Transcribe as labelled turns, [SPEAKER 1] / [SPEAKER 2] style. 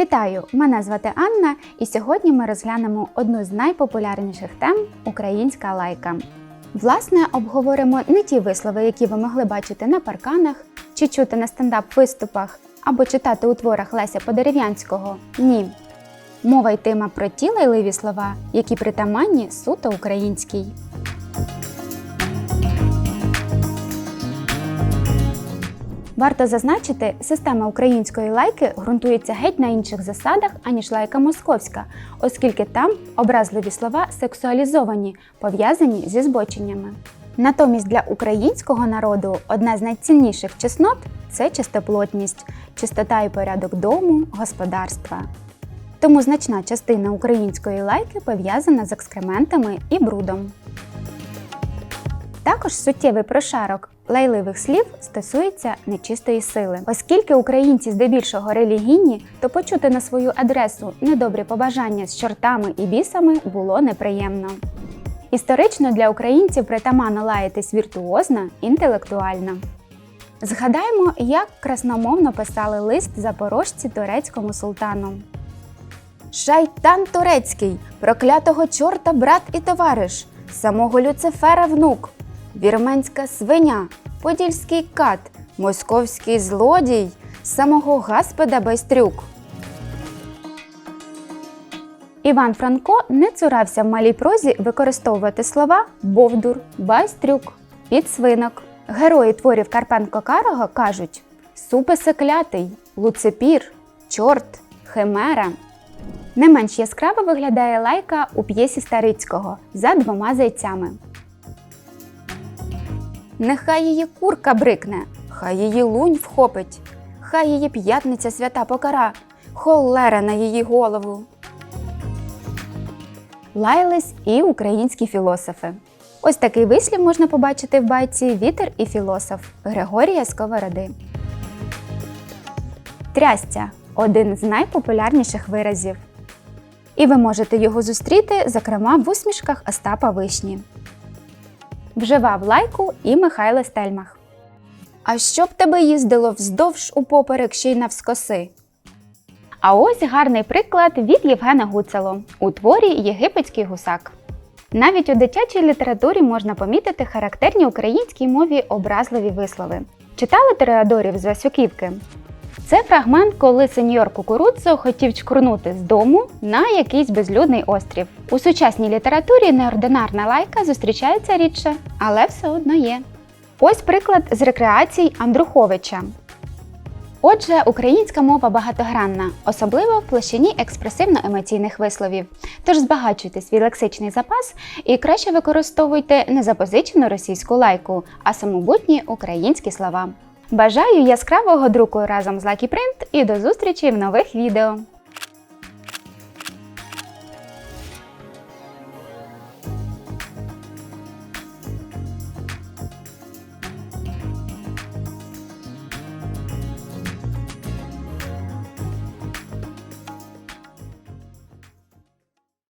[SPEAKER 1] Вітаю! Мене звати Анна, і сьогодні ми розглянемо одну з найпопулярніших тем українська лайка. Власне, обговоримо не ті вислови, які ви могли бачити на парканах, чи чути на стендап-виступах, або читати у творах Леся Подерев'янського. Ні. Мова йтиме про ті лайливі слова, які притаманні суто українській. Варто зазначити, система української лайки ґрунтується геть на інших засадах, аніж лайка московська, оскільки там образливі слова сексуалізовані, пов'язані зі збоченнями. Натомість для українського народу одна з найцінніших чеснот це чистоплотність, чистота і порядок дому, господарства. Тому значна частина української лайки пов'язана з екскрементами і брудом. Також суттєвий прошарок лайливих слів стосується нечистої сили. Оскільки українці здебільшого релігійні, то почути на свою адресу недобрі побажання з чортами і бісами було неприємно. Історично для українців притаманно лаятись віртуозно, інтелектуально. Згадаємо, як красномовно писали лист запорожці турецькому султану. Шайтан турецький, проклятого чорта брат і товариш, самого Люцифера внук, вірменська свиня, подільський кат, московський злодій, самого Гаспеда Байстрюк. Іван Франко не цурався в малій прозі використовувати слова бовдур, байстрюк, підсвинок. Герої творів Карпенко Карого кажуть суписе клятий, луципір, чорт, химера. Не менш яскраво виглядає лайка у п'єсі Старицького за двома зайцями. Нехай її курка брикне, хай її лунь вхопить, хай її п'ятниця свята покара, холера на її голову. Лаялись і українські філософи. Ось такий вислів можна побачити в байці Вітер і філософ Григорія Сковороди. Трясця один з найпопулярніших виразів. І ви можете його зустріти, зокрема, в усмішках Остапа Вишні. Вживав лайку і Михайло Стельмах. А що б тебе їздило вздовж упоперек ще й навскоси? А ось гарний приклад від Євгена Гуцело у творі Єгипетський гусак. Навіть у дитячій літературі можна помітити характерні українській мові образливі вислови. Читали Тореадорів з Васюківки? Це фрагмент, коли сеньор Кукурудзо хотів чкурнути з дому на якийсь безлюдний острів. У сучасній літературі неординарна лайка зустрічається рідше, але все одно є. Ось приклад з рекреацій Андруховича. Отже, українська мова багатогранна, особливо в площині експресивно-емоційних висловів. Тож збагачуйте свій лексичний запас і краще використовуйте не запозичену російську лайку, а самобутні українські слова. Бажаю яскравого друку разом з Lucky Print і до зустрічі в нових відео!